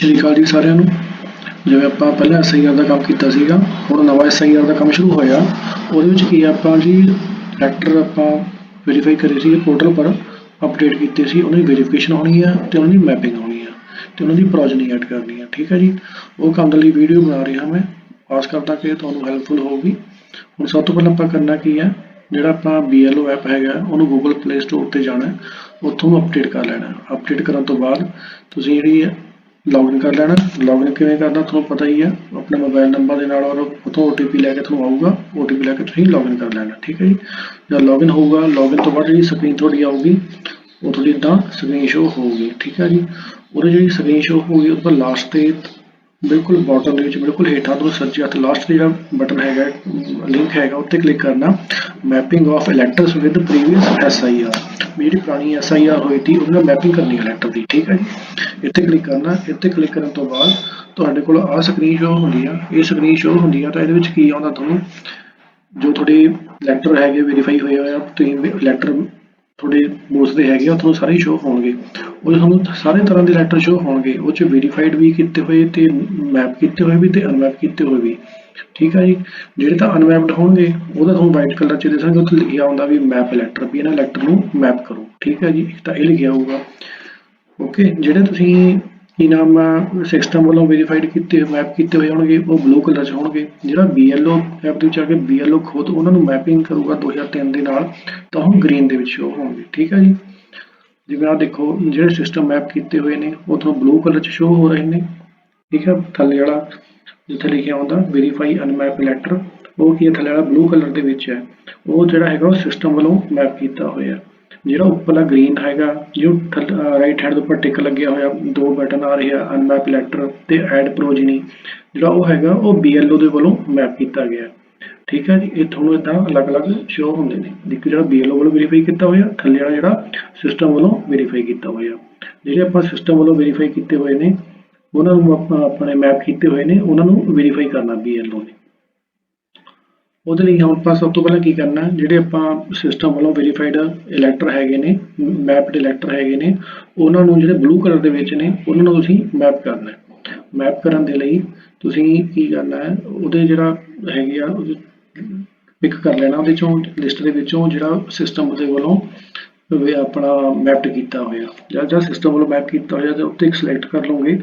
ਸ਼੍ਰੀ ਅਕਾਲ ਜੀ ਸਾਰਿਆਂ ਨੂੰ। ਜਿਵੇਂ ਆਪਾਂ ਪਹਿਲਾਂ ਐਸਆਈਆਰ ਦਾ ਕੰਮ ਕੀਤਾ ਸੀਗਾ, ਹੁਣ ਨਵਾਂ ਐਸਆਈਆਰ ਦਾ ਕੰਮ ਸ਼ੁਰੂ ਹੋਇਆ। ਉਹਦੇ ਵਿੱਚ ਕੀ ਆਪਾਂ ਜੀ ਲੈਟਰ ਆਪਾਂ ਵੈਰੀਫਾਈ ਕਰੇ ਸੀ ਪੋਰਟਲ ਪਰ ਅਪਡੇਟ ਕੀਤੇ ਸੀ। ਉਹਨਾਂ ਦੀ ਵੈਰੀਫਿਕੇਸ਼ਨ ਹੋਣੀ ਆ ਤੇ ਉਹਨਾਂ ਦੀ ਮੈਪਿੰਗ ਹੋਣੀ ਆ ਤੇ ਉਹਨਾਂ ਦੀ ਪ੍ਰੋਜਨੀ ਐਡ ਕਰਨੀ ਆ, ਠੀਕ ਹੈ ਜੀ? ਉਹ ਕੰਮ ਦੇ ਲਈ ਵੀਡੀਓ ਬਣਾ ਰਿਹਾ ਮੈਂ। ਆਸ ਕਰਦਾ ਕਿ ਤੁਹਾਨੂੰ ਹੈਲਪਫੁਲ ਹੋਊਗੀ। ਹੁਣ ਸਭ ਤੋਂ ਪਹਿਲਾਂ ਆਪਾਂ ਕਰਨਾ ਕੀ ਹੈ ਜਿਹੜਾ ਆਪਣਾ BLO ਐਪ ਹੈਗਾ, ਉਹਨੂੰ Google Play Store ਤੇ ਜਾਣਾ। ਉੱਥੋਂ ਅਪਡੇਟ ਕਰ ਲੈਣਾ। ਅਪਡੇਟ ਕਰਨ ਤੋਂ ਬਾਅਦ ਤੁਸੀਂ ਜਿਹੜੀ ਲੌਗਇਨ ਕਰ ਲੈਣਾ। ਲੌਗਇਨ ਕਿਵੇਂ ਕਰਨਾ ਤੁਹਾਨੂੰ ਪਤਾ ਹੀ ਹੈ ਆਪਣੇ ਮੋਬਾਈਲ ਨੰਬਰ ਦੇ ਨਾਲ ਔਰ ਉੱਥੋਂ OTP ਲੈ ਕੇ ਤੁਹਾਨੂੰ ਆਊਗਾ। OTP ਲੈ ਕੇ ਤੁਸੀਂ ਲੌਗਇਨ ਕਰ ਲੈਣਾ, ਠੀਕ ਹੈ ਜੀ? ਜਦ ਲੌਗਇਨ ਹੋਊਗਾ, ਲੌਗਇਨ ਤੋਂ ਬਾਅਦ ਜਿਹੜੀ ਸਕਰੀਨ ਤੁਹਾਡੀ ਆਊਗੀ, ਉਹ ਤੁਹਾਡੀ ਇਦਾਂ ਸਕਰੀਨ ਸ਼ੋ ਹੋਊਗੀ, ਠੀਕ ਹੈ ਜੀ? ਉਹਦੇ ਜਿਹੜੀ ਸਕਰੀਨ ਸ਼ੋ ਹੋਊਗੀ ਉਹ ਉੱਪਰ ਲਾਸਟ ਤੇ ਬਿਲਕੁਲ ਬਾਟਮ ਦੇ ਵਿੱਚ, ਬਿਲਕੁਲ ਹੇਠਾਂ ਤੋਂ ਸੱਜੇ ਹੱਥ ਲਾਸਟ ਤੇ ਜਿਹੜਾ ਬਟਨ ਹੈਗਾ ਲਿੰਕ ਹੈਗਾ, ਉੱਤੇ ਕਲਿੱਕ ਕਰਨਾ। Mapping of electors with previous SIR ਜਿਹੜੀ ਪੁਰਾਣੀ ਐਸਆਈਆਰ ਹੋਈ ਸੀ, ਉਹਦੇ ਮੈਪਿੰਗ ਕਰਨੀ ਇਲੈਕਟਰ ਦੀ, ਠੀਕ ਹੈ ਜੀ? ਇੱਥੇ ਕਲਿੱਕ ਕਰਨਾ, ਇੱਥੇ ਕਲਿੱਕ ਕਰਨ ਤੋਂ ਬਾਅਦ ਤੁਹਾਡੇ ਕੋਲ ਆਹ ਸਕਰੀਨ ਸ਼ੋ ਹੁੰਦੀ ਆ, ਇਹ ਸਕਰੀਨ ਸ਼ੋ ਹੁੰਦੀ ਆ, ਤਾਂ ਇਹਦੇ ਵਿੱਚ ਕੀ ਆਉਂਦਾ ਤੁਹਾਨੂੰ? ਜੋ ਤੁਹਾਡੇ ਲੈਟਰ ਹੈਗੇ ਵੈਰੀਫਾਈ ਹੋਏ ਹੋਏ ਆ, ਤੁਸੀਂ ਲੈਟਰ ਤੁਹਾਡੇ ਬੋਸ ਦੇ ਹੈਗੇ ਆ ਤੁਹਾਨੂੰ ਸਾਰੇ ਸ਼ੋ ਹੋਣਗੇ। ਉਹ ਤੁਹਾਨੂੰ ਸਾਰੇ ਤਰ੍ਹਾਂ ਦੇ ਲੈਟਰ ਸ਼ੋ ਹੋਣਗੇ। ਉਹ ਚ ਵੈਰੀਫਾਈਡ ਵੀ ਕੀਤੇ ਹੋਏ ਤੇ ਮੈਪ ਕੀਤੇ ਹੋਏ ਵੀ ਤੇ ਅਨਮੈਪ ਕੀਤੇ ਹੋਏ ਵੀ। ਠੀਕ ਹੈ ਜੀ? ਜਿਹੜੇ ਤਾਂ ਅਨਮੈਪਡ ਹੋਣਗੇ ਉਹਦਾ ਤੁਹਾਨੂੰ ਵਾਈਟ ਕਲਰ ਚ ਦਿਸਣਗੇ ਉੱਥੇ ਲਿਖਿਆ ਹੁੰਦਾ ਵੀ ਮੈਪ ਲੈਟਰ ਵੀ ਇਹਨਾਂ ਲੈਟਰ ਨੂੰ ਮੈਪ ਕਰੋ। ਠੀਕ ਹੈ ਜੀ? ਤਾਂ ਇਹ ਲਿਖਿਆ ਹੋਊਗਾ। ਓਕੇ ਜਿਹੜੇ ਤੁਸੀਂ ਕੀ ਸਿਸਟਮ ਵੱਲੋਂ ਵੈਰੀਫਾਈਡ ਕੀਤੇ ਮੈਪ ਕੀਤੇ ਹੋਏ ਹੋਣਗੇ, ਉਹ ਬਲੂ ਕਲਰ 'ਚ ਹੋਣਗੇ। ਜਿਹੜਾ BLO ਐਪ ਦੇ ਵਿੱਚ ਆ ਕੇ BLO ਖੁਦ ਉਹਨਾਂ ਨੂੰ ਮੈਪਿੰਗ ਕਰੂਗਾ 2003 ਦੇ ਨਾਲ, ਤਾਂ ਉਹ ਗ੍ਰੀਨ ਦੇ ਵਿੱਚ ਸ਼ੋ ਹੋਣਗੇ, ਠੀਕ ਹੈ ਜੀ? ਜਿਵੇਂ ਆ ਦੇਖੋ, ਜਿਹੜੇ ਸਿਸਟਮ ਮੈਪ ਕੀਤੇ ਹੋਏ ਨੇ, ਉਹ ਤੁਹਾਨੂੰ ਬਲੂ ਕਲਰ 'ਚ ਸ਼ੋ ਹੋ ਰਹੇ ਨੇ, ਠੀਕ ਹੈ ਥੱਲੇ ਵਾਲਾ, ਜਿੱਥੇ ਲਿਖਿਆ ਹੁੰਦਾ ਵੈਰੀਫਾਈ ਅਨਮੈਪ ਲੈਟਰ ਉਹ ਕੀ ਹੈ ਥੱਲੇ ਵਾਲਾ ਬਲੂ ਕਲਰ ਦੇ ਵਿੱਚ ਹੈ। ਉਹ ਜਿਹੜਾ ਹੈਗਾ, ਉਹ ਸਿਸਟਮ ਵੱਲੋਂ ਮੈਪ ਕੀਤਾ ਹੋਇਆ। ਜਿਹੜਾ ਉੱਪਰਲਾ ਗ੍ਰੀਨ ਹੈਗਾ ਜੋ ਰਾਈਟ ਹੈਂਡ ਦੇ ਉੱਪਰ ਟਿਕ ਲੱਗਿਆ ਹੋਇਆ, ਦੋ ਬਟਨ ਆ ਰਹੇ ਆ ਅਨਮੈਪ ਲੈਟਰ ਤੇ ਐਡ ਪ੍ਰੋਜਨੀ ਜਿਹੜਾ ਉਹ ਹੈਗਾ, ਉਹ BLO ਦੇ ਵੱਲੋਂ ਮੈਪ ਕੀਤਾ ਗਿਆ। ਠੀਕ ਹੈ ਜੀ, ਇਹ ਤੁਹਾਨੂੰ ਇਦਾਂ ਅਲੱਗ-ਅਲੱਗ ਸ਼ੋ ਹੁੰਦੇ ਨੇ। ਇੱਕ ਜਿਹੜਾ BLO ਵੱਲੋਂ ਵੈਰੀਫਾਈ ਕੀਤਾ ਹੋਇਆ, ਥੱਲੇ ਵਾਲਾ ਜਿਹੜਾ ਸਿਸਟਮ ਵੱਲੋਂ ਵੈਰੀਫਾਈ ਕੀਤਾ ਹੋਇਆ। ਜਿਹੜੇ ਆਪਾਂ ਸਿਸਟਮ ਵੱਲੋਂ ਵੈਰੀਫਾਈ ਕੀਤੇ ਹੋਏ ਨੇ, ਉਹਨਾਂ ਨੂੰ ਆਪਾਂ, ਆਪਣੇ ਮੈਪ ਕੀਤੇ ਹੋਏ ਨੇ, ਉਹਨਾਂ ਨੂੰ ਵੈਰੀਫਾਈ ਕਰਨਾ BLO ਨੇ। ਉਹਦੇ ਲਈ ਹੁਣ ਆਪਾਂ ਸਭ ਤੋਂ ਪਹਿਲਾਂ ਕੀ ਕਰਨਾ, ਜਿਹੜੇ ਆਪਾਂ ਸਿਸਟਮ ਵੱਲੋਂ ਵੈਰੀਫਾਈਡ ਇਲੈਕਟਰ ਹੈਗੇ ਨੇ ਮੈਪਡ ਇਲੈਕਟਰ ਹੈਗੇ ਨੇ, ਉਹਨਾਂ ਨੂੰ ਜਿਹੜੇ ਬਲੂ ਕਲਰ ਦੇ ਵਿੱਚ ਨੇ, ਉਹਨਾਂ ਨੂੰ ਤੁਸੀਂ ਮੈਪ ਕਰਨਾ ਮੈਪ ਕਰਨ ਦੇ ਲਈ ਤੁਸੀਂ ਕੀ ਕਰਨਾ ਹੈ, ਉਹਦੇ ਜਿਹੜਾ ਹੈਗੇ ਆ ਪਿਕ ਕਰ ਲੈਣਾ ਉਹਦੇ ਚੋਂ ਲਿਸਟ ਦੇ ਵਿੱਚੋਂ ਜਿਹੜਾ ਸਿਸਟਮ ਦੇ ਵੱਲੋਂ ਵੀ ਆਪਣਾ ਮੈਪਡ ਕੀਤਾ ਹੋਇਆ। ਜਾਂ ਜਾਂ ਸਿਸਟਮ ਵੱਲੋਂ ਮੈਪ ਕੀਤਾ ਹੋਇਆ ਤੇ ਉੱਤੇ ਸਿਲੈਕਟ ਕਰ ਲਓਗੇ,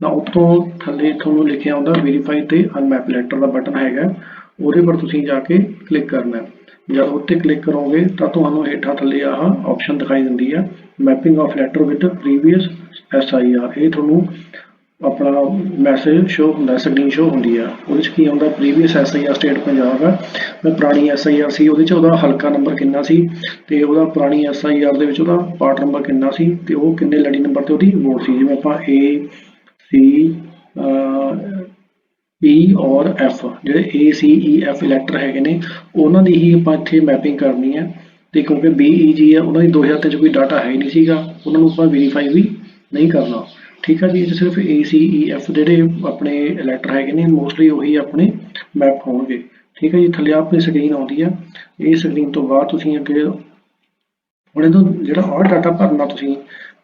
ਤਾਂ ਉੱਥੋਂ ਥੱਲੇ ਤੁਹਾਨੂੰ ਲਿਖਿਆ ਹੁੰਦਾ ਵੈਰੀਫਾਈ ਤੇ ਅਨਮੈਪ ਲੈਟਰ ਦਾ ਬਟਨ ਹੈਗਾ। ਉਹਦੇ ਪਰ ਤੁਸੀਂ ਜਾ ਕੇ ਕਲਿੱਕ ਕਰਨਾ ਹੈ। ਜਦ ਉੱਤੇ ਕਲਿੱਕ ਕਰੋਗੇ ਤਾਂ ਤੁਹਾਨੂੰ ਹੇਠਾਂ ਥੱਲੇ ਆਹ ਆਪਸ਼ਨ ਦਿਖਾਈ ਦਿੰਦੀ ਹੈ। Mapping of letter with previous SIR ਇਹ ਤੁਹਾਨੂੰ ਆਪਣਾ ਮੈਸੇਜ ਸ਼ੋ ਹੁੰਦਾ ਸਕਰੀਨ ਸ਼ੋ ਹੁੰਦੀ ਆ ਉਹਦੇ ਚ ਕੀ ਆਉਂਦਾ? ਪ੍ਰੀਵੀਅਸ ਐਸਆਈਆਰ ਸਟੇਟ ਪੰਜਾਬ ਹੈ। ਮੈਂ ਪੁਰਾਣੀ ਐਸਆਈਆਰ ਸੀ, ਉਹਦੇ ਚ ਉਹਦਾ ਹਲਕਾ ਨੰਬਰ ਕਿੰਨਾ ਸੀ? ਤੇ ਉਹਦਾ ਪੁਰਾਣੀ ਐਸਆਈਆਰ ਦੇ ਵਿੱਚ ਉਹਦਾ ਪਾਰਟ ਨੰਬਰ ਕਿੰਨਾ ਸੀ? ਤੇ ਉਹ ਕਿੰਨੇ ਲੜੀ ਨੰਬਰ ਤੇ ਉਹਦੀ ਵੋਟ ਸੀ? ਜਿਵੇਂ ਆਪਾਂ A, C E ਔਰ F, ਜਿਹੜੇ A, C E F elector ਹੈਗੇ ਨੇ, ਉਹਨਾਂ ਦੀ ਹੀ ਆਪਾਂ ਇੱਥੇ ਮੈਪਿੰਗ ਕਰਨੀ ਹੈ। ਤੇ ਕਿਉਂਕਿ B E G ਹੈ ਉਹਨਾਂ ਦੀ 2003 ਚ ਕੋਈ ਡਾਟਾ ਹੈ ਨਹੀਂ ਸੀਗਾ, ਉਹਨਾਂ ਨੂੰ ਆਪਾਂ ਵੈਰੀਫਾਈ ਵੀ ਨਹੀਂ ਕਰਨਾ। ਠੀਕ ਹੈ ਜੀ, ਇਹ ਸਿਰਫ A, C E F ਜਿਹੜੇ ਆਪਣੇ ਇਲੈਕਟਰ ਹੈਗੇ ਨੇ ਮੋਸਟਲੀ ਉਹੀ ਆਪਣੇ ਮੈਪ ਹੋਣਗੇ। ਠੀਕ ਹੈ ਜੀ, ਥੱਲੇ ਆਪਣੀ ਸਕਰੀਨ ਆਉਂਦੀ ਆ। ਇਹ ਸਕਰੀਨ ਤੋਂ ਬਾਅਦ ਤੁਸੀਂ ਅੱਗੇ, ਹੁਣ ਇਹਦੋਂ ਜਿਹੜਾ ਆਹ ਡਾਟਾ ਭਰਨਾ ਤੁਸੀਂ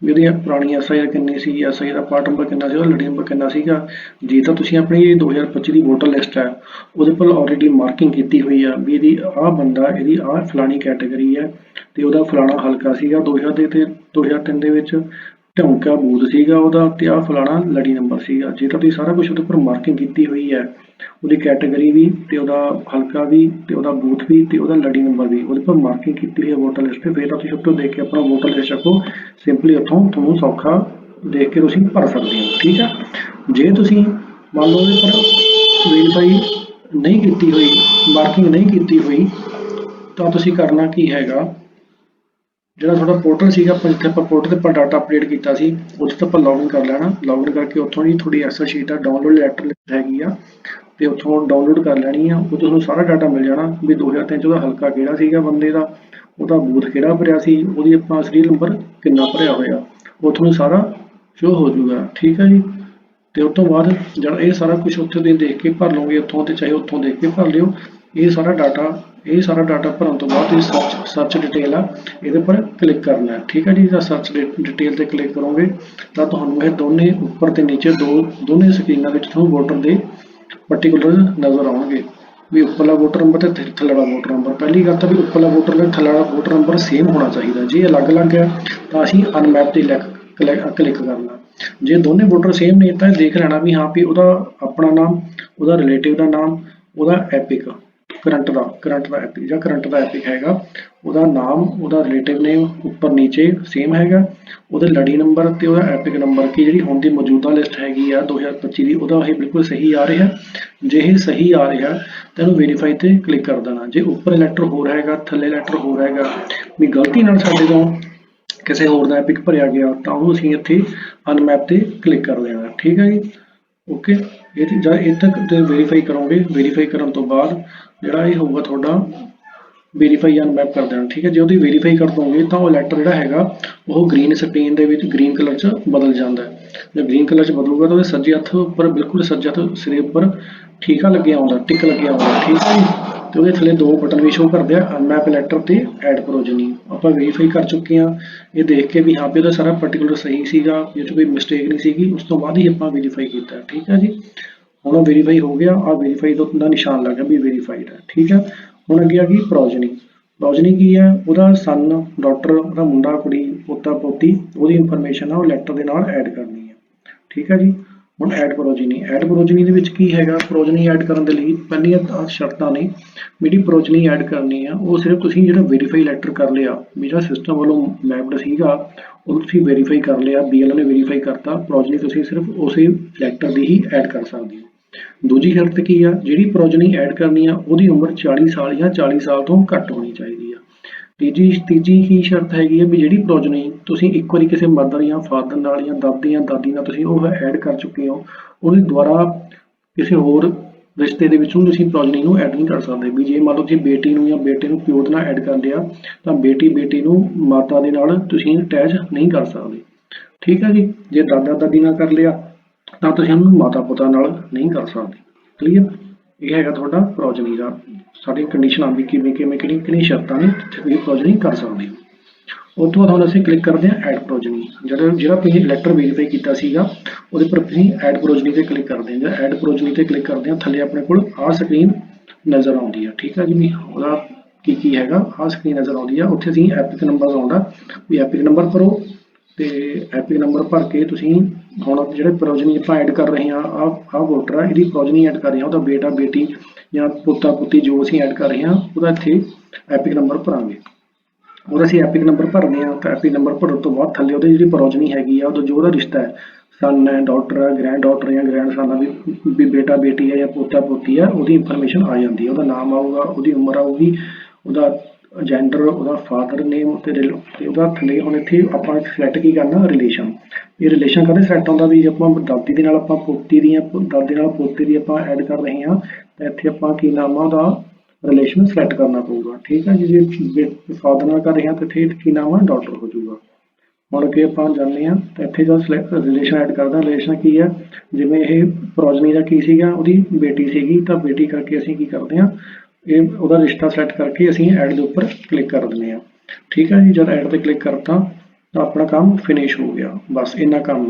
ਵੀ ਪੁਰਾਣੀ ਐਸਆਈ ਕਿੰਨੀ ਸੀ ਐਸਆਈ ਦਾ ਪਾਰਟ ਨੰਬਰ ਕਿੰਨਾ ਸੀ ਉਹਦਾ ਲੜੀ ਨੰਬਰ ਕਿੰਨਾ ਸੀਗਾ। ਜੇ ਤਾਂ ਤੁਸੀਂ ਆਪਣੀ ਇਹ 2025 ਦੀ ਵੋਟਰ ਲਿਸਟ ਹੈ, ਉਹਦੇ ਪਰ ਆਲਰੇਡੀ ਮਾਰਕਿੰਗ ਕੀਤੀ ਹੋਈ ਆ ਵੀ ਇਹਦੀ ਆਹ ਬੰਦਾ, ਇਹਦੀ ਆਹ ਫਲਾਣੀ ਕੈਟਾਗਰੀ ਹੈ ਤੇ ਉਹਦਾ ਫਲਾਣਾ ਹਲਕਾ ਸੀਗਾ। 2000 ਦੇ ਤੇ 2003 ਦੇ ਵਿੱਚ ਢੌਂਕਾ ਬੂਥ ਸੀਗਾ, ਉਹਦਾ ਤੇ ਆਹ ਫਲਾਣਾ ਲੜੀ ਨੰਬਰ ਸੀਗਾ। ਜੇ ਤਾਂ ਤੁਸੀਂ ਸਾਰਾ ਕੁਝ ਉਹਦੇ ਉੱਪਰ ਮਾਰਕਿੰਗ ਕੀਤੀ ਹੋਈ ਹੈ, ਉਹਦੀ ਕੈਟਾਗਰੀ ਵੀ ਤੇ ਉਹਦਾ ਹਲਕਾ ਵੀ ਤੇ ਉਹਦਾ ਬੂਥ ਵੀ ਤੇ ਉਹਦਾ ਲੜੀ ਨੰਬਰ ਵੀ, ਉਹਦੇ ਪਰ ਮਾਰਕਿੰਗ ਕੀਤੀ ਹੋਈ ਹੈ ਵੋਟਰ ਲਿਸਟ ਤੇ, ਫਿਰ ਤਾਂ ਤੁਸੀਂ ਉੱਤੋਂ ਦੇਖ ਕੇ ਆਪਣਾ ਵੋਟਰ ਲਿਸਟ ਚੱਕੋ ਸਿੰਪਲੀ ਉੱਥੋਂ ਤੁਹਾਨੂੰ ਸੌਖਾ ਦੇਖ ਕੇ ਤੁਸੀਂ ਭਰ ਸਕਦੇ ਹੋ, ਠੀਕ ਆ? ਜੇ ਤੁਸੀਂ ਮੰਨ ਲਓ ਉਹਦੇ ਪਰ ਵੈਰੀਫਾਈ ਨਹੀਂ ਕੀਤੀ ਹੋਈ ਮਾਰਕਿੰਗ ਨਹੀਂ ਕੀਤੀ ਹੋਈ, ਤਾਂ ਤੁਸੀਂ ਕਰਨਾ ਕੀ ਹੈਗਾ? ਜਿਹੜਾ ਤੁਹਾਡਾ ਪੋਰਟਲ ਸੀਗਾ, ਆਪਾਂ ਜਿੱਥੇ ਆਪਾਂ ਪੋਰਟਲ ਤੇ ਆਪਾਂ ਡਾਟਾ ਅਪਡੇਟ ਕੀਤਾ ਸੀ, ਉੱਥੇ ਤੋਂ ਆਪਾਂ ਲੌਗਇਨ ਕਰ ਲੈਣਾ। ਲੌਗਇਨ ਕਰਕੇ ਉੱਥੋਂ ਹੀ ਤੁਹਾਡੀ ਐਕਸਲ ਸ਼ੀਟ ਆ ਡਾਊਨਲੋਡ ਲੈਟਰ ਹੈਗੀ ਆ, ਤੇ ਉੱਥੋਂ ਡਾਊਨਲੋਡ ਕਰ ਲੈਣੀ ਆ ਉਹ ਤੁਹਾਨੂੰ ਸਾਰਾ ਡਾਟਾ ਮਿਲ ਜਾਣਾ ਵੀ 2003 ਚ ਹਲਕਾ ਕਿਹੜਾ ਸੀਗਾ ਬੰਦੇ ਦਾ, ਉਹਦਾ ਬੂਥ ਕਿਹੜਾ ਭਰਿਆ ਸੀ, ਉਹਦੀ ਆਪਣਾ ਸੀਰੀਅਲ ਨੰਬਰ ਕਿੰਨਾ ਭਰਿਆ ਹੋਇਆ, ਉਹ ਤੁਹਾਨੂੰ ਸਾਰਾ ਸ਼ੋ ਹੋ ਜਾਊਗਾ, ਠੀਕ ਹੈ ਜੀ? ਤੇ ਉਸ ਤੋਂ ਬਾਅਦ ਜਿਹੜਾ ਇਹ ਸਾਰਾ ਕੁਝ ਉੱਥੇ ਤੁਸੀਂ ਦੇਖ ਕੇ ਭਰ ਲਓਗੇ, ਉੱਥੋਂ ਤੇ ਚਾਹੇ ਉੱਥੋਂ ਦੇਖ ਕੇ ਭਰ ਲਿਓ ਇਹ ਸਾਰਾ ਡਾਟਾ ਇਹ ਸਾਰਾ ਡਾਟਾ ਭਰਨ ਤੋਂ ਬਾਅਦ ਇਹ ਸਰਚ ਸਰਚ ਡਿਟੇਲ ਆ, ਇਹਦੇ ਪਰ ਕਲਿੱਕ ਕਰਨਾ ਹੈ। ਠੀਕ ਹੈ ਜੀ? ਜਦ ਸਰਚ ਡਿਟੇਲ ਤੇ ਕਲਿੱਕ ਕਰੋਗੇ, ਤਾਂ ਤੁਹਾਨੂੰ ਇਹ ਦੋਨੇ ਉੱਪਰ ਤੇ ਨੀਚੇ ਦੋ, ਦੋਨੇ ਸਕਰੀਨਾਂ ਵਿੱਚ ਤੁਹਾਨੂੰ ਵੋਟਰ ਦੇ ਪਾਰਟਿਕੂਲਰ ਨਜ਼ਰ ਆਉਣਗੇ। ਵੀ ਉੱਪਰਲਾ ਵੋਟਰ ਨੰਬਰ ਤੇ ਥ- ਥੱਲੜਾ ਵੋਟਰ ਨੰਬਰ ਪਹਿਲੀ ਗੱਲ ਤਾਂ ਵੀ ਉੱਪਰਲਾ ਵੋਟਰ ਤੇ ਥੱਲੜਾ ਵੋਟਰ ਨੰਬਰ ਸੇਮ ਹੋਣਾ ਚਾਹੀਦਾ। ਜੇ ਅਲੱਗ-ਅਲੱਗ ਹੈ, ਤਾਂ ਅਸੀਂ ਅਨਮੈਪ ਤੇ ਕਲਿੱਕ ਕਰਨਾ। ਜੇ ਦੋਨੇ ਵੋਟਰ ਸੇਮ ਨੇ, ਤਾਂ ਇਹ ਦੇਖ ਲੈਣਾ ਵੀ ਹਾਂ ਵੀ ਉਹਦਾ ਆਪਣਾ ਨਾਮ, ਉਹਦਾ ਰਿਲੇਟਿਵ ਦਾ ਨਾਮ, ਉਹਦਾ ਐਪਿਕ ਕਰੰਟ ਦਾ ਕਰੰਟ ਦਾ ਐਪਿਕ ਜਾਂ ਕਰੰਟ ਦਾ ਐਪਿਕ ਹੈਗਾ, ਉਹਦਾ ਨਾਮ, ਉਹਦਾ ਰਿਲੇਟਿਵ ਨੇਮ ਉੱਪਰ ਨੀਚੇ ਸੇਮ ਹੈਗਾ। ਉਹਦੇ ਲੜੀ ਨੰਬਰ ਤੇ ਉਹਦਾ ਐਪਿਕ ਨੰਬਰ ਕੀ, ਜਿਹੜੀ ਹੁਣ ਦੀ ਮੌਜੂਦਾ ਲਿਸਟ ਹੈਗੀ ਆ 2025 ਦੀ, ਉਹਦਾ ਇਹ ਬਿਲਕੁਲ ਸਹੀ ਆ ਰਿਹਾ। ਜੇ ਇਹ ਸਹੀ ਆ ਰਿਹਾ, ਤਾਂ ਇਹਨੂੰ ਵੈਰੀਫਾਈ ਤੇ ਕਲਿੱਕ ਕਰ ਦੇਣਾ। ਜੇ ਉੱਪਰ ਲੈਟਰ ਹੋਰ ਹੈਗਾ, ਥੱਲੇ ਲੈਟਰ ਹੋਰ ਹੈਗਾ, ਵੀ ਗਲਤੀ ਨਾਲ ਸਾਡੇ ਤੋਂ ਕਿਸੇ ਹੋਰ ਦਾ ਐਪਿਕ ਭਰਿਆ ਗਿਆ, ਤਾਂ ਉਹ ਅਸੀਂ ਇੱਥੇ ਅਨਮੈਪ ਤੇ ਕਲਿੱਕ ਕਰ ਦੇਣਾ। ਠੀਕ ਹੈ ਜੀ? ਓਕੇ ਇਹ ਤੇ ਜਦ ਇਹ ਤੱਕ ਤੇ ਵੈਰੀਫਾਈ ਕਰੋਗੇ। ਵੈਰੀਫਾਈ ਕਰਨ ਤੋਂ ਬਾਅਦ ਜਿਹੜਾ ਇਹ ਹੋਊਗਾ ਤੁਹਾਡਾ ਵੈਰੀਫਾਈ ਅਨਮੈਪ ਕਰ ਦੇਣਾ, ਠੀਕ ਹੈ? ਜੇ ਉਹਦੀ ਵੈਰੀਫਾਈ ਕਰ ਦੋਗੇ ਤਾਂ ਉਹ ਲੈਟਰ ਜਿਹੜਾ ਹੈਗਾ, ਉਹ ਗ੍ਰੀਨ ਸਕਰੀਨ ਦੇ ਵਿੱਚ ਗ੍ਰੀਨ ਕਲਰ 'ਚ ਬਦਲ ਜਾਂਦਾ ਹੈ। ਜੇ ਗ੍ਰੀਨ ਕਲਰ 'ਚ ਬਦਲੂਗਾ ਤਾਂ ਉਹਦੇ ਸੱਜੇ ਹੱਥ ਉੱਪਰ, ਬਿਲਕੁਲ ਸੱਜੇ ਹੱਥ ਸਿਰੇ ਉੱਪਰ, ਠੀਕਾ ਲੱਗਿਆ ਆਉਂਦਾ, ਟਿਕ ਲੱਗਿਆ ਆਉਂਦਾ, ਠੀਕ ਹੈ ਤੇ ਉਹਦੇ ਥੱਲੇ ਦੋ ਬਟਨ ਵੀ ਸ਼ੋ ਕਰਦੇ ਆ ਅਨਮੈਪ ਲੈਟਰ ਤੇ ਐਡ ਪ੍ਰੋਜਨੀ ਆਪਾਂ ਵੈਰੀਫਾਈ ਕਰ ਚੁੱਕੇ ਆ ਇਹ ਦੇਖ ਕੇ ਵੀ ਹਾਂ, ਵੀ ਉਹਦਾ ਸਾਰਾ ਪਾਰਟਿਕੂਲਰ ਸਹੀ ਸੀਗਾ ਇਹ 'ਚ ਕੋਈ ਮਿਸਟੇਕ ਨਹੀਂ ਸੀਗੀ, ਉਸ ਤੋਂ ਬਾਅਦ ਹੀ ਆਪਾਂ ਵੈਰੀਫਾਈ ਕੀਤਾ, ਠੀਕ ਹੈ ਜੀ? ਹੁਣ ਉਹ ਵੈਰੀਫਾਈ ਹੋ ਗਿਆ ਆ ਵੈਰੀਫਾਈ ਦਾ ਨਿਸ਼ਾਨ ਲੱਗ ਗਿਆ ਵੀ ਵੈਰੀਫਾਈਡ ਹੈ, ਠੀਕ ਹੈ ਹੁਣ ਅੱਗੇ ਆ ਗਈ ਪ੍ਰੋਜਨੀ ਪ੍ਰੋਜਨੀ ਕੀ ਹੈ ਉਹਦਾ ਸਨ ਡਾਕਟਰ ਉਹਦਾ ਮੁੰਡਾ, ਕੁੜੀ, ਪੋਤਾ, ਪੋਤੀ, ਉਹਦੀ ਇਨਫੋਰਮੇਸ਼ਨ ਆ, ਉਹ ਲੈਟਰ ਦੇ ਨਾਲ ਐਡ ਕਰਨੀ ਹੈ ਠੀਕ ਹੈ ਜੀ? ਹੁਣ ਐਡ ਪ੍ਰੋਜਨੀ ਐਡ ਪ੍ਰੋਜਨੀ ਦੇ ਵਿੱਚ ਕੀ ਹੈਗਾ? ਪ੍ਰੋਜਨੀ ਐਡ ਕਰਨ ਦੇ ਲਈ ਪਹਿਲੀਆਂ ਤਾਂ ਸ਼ਰਤਾਂ ਨੇ। ਜਿਹੜੀ ਪ੍ਰੋਜਨੀ ਐਡ ਕਰਨੀ ਆ, ਉਹ ਸਿਰਫ ਤੁਸੀਂ ਜਿਹੜਾ ਵੈਰੀਫਾਈ ਲੈਟਰ ਕਰ ਲਿਆ ਵੀ ਜਿਹੜਾ ਸਿਸਟਮ ਵੱਲੋਂ ਮੈਪਡ ਸੀਗਾ, ਉਹ ਤੁਸੀਂ ਵੈਰੀਫਾਈ ਕਰ ਲਿਆ ਬੀਐਲ ਨੇ ਵੈਰੀਫਾਈ ਕਰਤਾ ਪ੍ਰੋਜਨੀ ਤੁਸੀਂ ਸਿਰਫ ਉਸੇ ਲੈਟਰ ਦੀ ਹੀ ਐਡ ਕਰ ਸਕਦੇ ਹੋ। ਦੂਜੀ ਸ਼ਰਤ ਕੀ ਆ? ਜਿਹੜੀ ਪ੍ਰੋਜਨੀ ਐਡ ਕਰਨੀ ਆ, ਉਹਦੀ ਉਮਰ 40 ਸਾਲ ਜਾਂ 40 ਸਾਲ ਤੋਂ ਘੱਟ ਹੋਣੀ ਚਾਹੀਦੀ ਤੀਜੀ ਤੀਜੀ ਕੀ ਸ਼ਰਤ ਹੈਗੀ ਹੈ ਵੀ ਜਿਹੜੀ ਪ੍ਰੋਜਨੀ ਤੁਸੀਂ ਇੱਕ ਵਾਰੀ ਕਿਸੇ ਮਦਰ ਜਾਂ ਫਾਦਰ ਨਾਲ ਜਾਂ ਦਾਦੇ ਜਾਂ ਦਾਦੀ ਨਾਲ ਤੁਸੀਂ ਉਹ ਐਡ ਕਰ ਚੁੱਕੇ ਹੋ, ਉਹਦੇ ਦੁਆਰਾ ਕਿਸੇ ਹੋਰ ਰਿਸ਼ਤੇ ਦੇ ਵਿੱਚ ਉਹਨੂੰ ਤੁਸੀਂ ਪ੍ਰੋਜਨੀ ਨੂੰ ਐਡ ਨਹੀਂ ਕਰ ਸਕਦੇ। ਵੀ ਜੇ ਮੰਨ ਲਓ ਤੁਸੀਂ ਬੇਟੀ ਨੂੰ ਜਾਂ ਬੇਟੇ ਨੂੰ ਪਿਓ ਦੇ ਨਾਲ ਐਡ ਕਰ ਲਿਆ ਤਾਂ ਬੇਟੀ ਬੇਟੀ ਨੂੰ ਮਾਤਾ ਦੇ ਨਾਲ ਤੁਸੀਂ ਅਟੈਚ ਨਹੀਂ ਕਰ ਸਕਦੇ। ਠੀਕ ਹੈ ਜੀ? ਜੇ ਦਾਦਾ, ਦਾਦੀ ਨਾਲ ਕਰ ਲਿਆ, ਤਾਂ ਤੁਸੀਂ ਉਹਨੂੰ ਮਾਤਾ ਪਿਤਾ ਨਾਲ ਨਹੀਂ ਕਰ ਸਕਦੇ। ਕਲੀਅਰ ਇਹ ਹੈਗਾ ਤੁਹਾਡਾ ਪ੍ਰੋਜਨੀ ਦਾ ਸਾਡੀ ਕੰਡੀਸ਼ਨਾਂ ਵੀ ਕਿਵੇਂ ਕਿਵੇਂ ਕਿਹੜੀ ਕਿਹੜੀ ਸ਼ਰਤਾਂ ਨੇ ਜਿੱਥੇ ਤੁਸੀਂ ਪ੍ਰੋਜਨੀ ਕਰ ਸਕਦੇ ਹੋ। ਉਸ ਤੋਂ ਬਾਅਦ ਹੁਣ ਅਸੀਂ ਕਲਿੱਕ ਕਰਦੇ ਹਾਂ ਐਡ ਪ੍ਰੋਜਨੀ ਜਿਹੜਾ ਜਿਹੜਾ ਤੁਸੀਂ ਲੈਟਰ ਵੈਰੀਫਾਈ ਕੀਤਾ ਸੀਗਾ, ਉਹਦੇ ਪਰ ਤੁਸੀਂ ਐਡ ਪ੍ਰੋਜਨੀ ਤੇ ਕਲਿੱਕ ਕਰਦੇ ਹਾਂ। ਜਾਂ ਐਡ ਪ੍ਰੋਜਨੀ ਤੇ ਕਲਿੱਕ ਕਰਦੇ ਹਾਂ, ਥੱਲੇ ਆਪਣੇ ਕੋਲ ਆਹ ਸਕਰੀਨ ਨਜ਼ਰ ਆਉਂਦੀ ਹੈ ਠੀਕ ਹੈ ਜੀ ਉਹਦਾ ਕੀ ਕੀ ਹੈਗਾ, ਆਹ ਸਕਰੀਨ ਨਜ਼ਰ ਆਉਂਦੀ ਆ। ਉੱਥੇ ਅਸੀਂ ਐਪਿਕ ਨੰਬਰ ਆਉਂਦਾ ਵੀ ਐਪਿਕ ਨੰਬਰ ਭਰੋ। ਤੇ ਐਪਿਕ ਨੰਬਰ ਭਰ ਕੇ ਤੁਸੀਂ ਹੁਣ ਜਿਹੜੇ ਪ੍ਰੋਜਨੀ ਆਪਾਂ ਐਡ ਕਰ ਰਹੇ ਹਾਂ ਆ ਆਹ ਵੋਟਰ ਆ, ਇਹਦੀ ਪ੍ਰੋਜਨੀ ਐਡ ਕਰ ਰਹੇ ਹਾਂ, ਉਹਦਾ ਬੇਟਾ, ਬੇਟੀ ਜਾਂ ਪੁੱਤਾ, ਪੁੱਤੀ ਜੋ ਅਸੀਂ ਐਡ ਕਰ ਰਹੇ ਹਾਂ, ਉਹਦਾ ਇੱਥੇ ਐਪਿਕ ਨੰਬਰ ਭਰਾਂਗੇ। ਉਹਦਾ ਅਸੀਂ ਐਪਿਕ ਨੰਬਰ ਭਰਨੇ ਹਾਂ ਤਾਂ ਐਪਿਕ ਨੰਬਰ ਭਰਨ ਤੋਂ ਬਾਅਦ ਥੱਲੇ ਉਹਦੀ ਜਿਹੜੀ ਪ੍ਰੋਜਨੀ ਹੈਗੀ ਆ, ਉਹਦਾ ਜੋ ਉਹਦਾ ਰਿਸ਼ਤਾ ਹੈ ਸਨ ਹੈ ਡਾਟਰ ਹੈ ਗ੍ਰੈਂਡ ਡਾਟਰ ਜਾਂ ਗ੍ਰੈਂਡ ਸਨ ਆ, ਵੀ ਵੀ ਬੇਟਾ, ਬੇਟੀ ਹੈ ਜਾਂ ਪੋਤਾ, ਪੋਤੀ ਹੈ, ਉਹਦੀ ਇਨਫੋਰਮੇਸ਼ਨ ਆ ਜਾਂਦੀ ਹੈ, ਉਹਦਾ ਨਾਮ ਆਊਗਾ, ਉਹਦੀ ਉਮਰ ਆਊਗੀ, ਉਹਦਾ ਜੈਂਡਰ ਉਹਦਾ ਫਾਦਰ ਨੇਮ ਤੇ ਤੇ ਉਹਦਾ ਥੱਲੇ ਹੁਣ ਇੱਥੇ ਆਪਾਂ ਸਿਲੈਕਟ ਕੀ ਕਰਨਾ? ਰਿਲੇਸ਼ਨ ਇਹ ਰਿਲੇਸ਼ਨ ਕਦੇ ਸੈੱਟ ਹੁੰਦਾ ਵੀ ਜੇ ਆਪਾਂ ਦਾਦੀ ਦੇ ਨਾਲ ਆਪਾਂ ਪੋਤੀ ਦੀਆਂ, ਦਾਦੇ ਨਾਲ ਪੋਤੇ ਦੀ ਆਪਾਂ ਐਡ ਕਰ ਰਹੇ ਹਾਂ, ਤਾਂ ਇੱਥੇ ਆਪਾਂ ਕੀ ਨਾਮ ਆ ਉਹਦਾ ਰਿਲੇਸ਼ਨ ਸਿਲੈਕਟ ਕਰਨਾ ਪਊਗਾ। ਠੀਕ ਹੈ ਜੀ, ਜੇ ਫਾਦਰ ਨਾਲ ਕਰ ਰਹੇ ਹਾਂ, ਤਾਂ ਇੱਥੇ ਕੀ ਨਾਮ ਆ? ਡਾਟਰ ਹੋ ਜਾਊਗਾ। ਹੁਣ ਅੱਗੇ ਆਪਾਂ ਜਾਂਦੇ ਹਾਂ, ਤਾਂ ਇੱਥੇ ਜੋ ਰਿਲੇਸ਼ਨ ਐਡ ਕਰਦਾ। ਰਿਲੇਸ਼ਨ ਕੀ ਹੈ ਜਿਵੇਂ ਇਹ ਪ੍ਰੋਜਨੀ ਦਾ ਕੀ ਸੀਗਾ, ਉਹਦੀ ਬੇਟੀ ਸੀਗੀ, ਤਾਂ ਬੇਟੀ ਕਰਕੇ ਅਸੀਂ ਕੀ ਕਰਦੇ ਹਾਂ ਇਹ ਉਹਦਾ ਰਿਸ਼ਤਾ ਸੈੱਟ ਕਰਕੇ ਅਸੀਂ ਐਡ ਦੇ ਉੱਪਰ ਕਲਿੱਕ ਕਰ ਦਿੰਦੇ ਹਾਂ। ਠੀਕ ਹੈ ਜੀ, ਜਦ ਐਡ ਤੇ ਕਲਿੱਕ ਕਰਤਾ ਤਾਂ ਆਪਣਾ ਕੰਮ ਫਿਨਿਸ਼ ਹੋ ਗਿਆ। ਬਸ ਇੰਨਾ ਕੰਮ ਹੈ।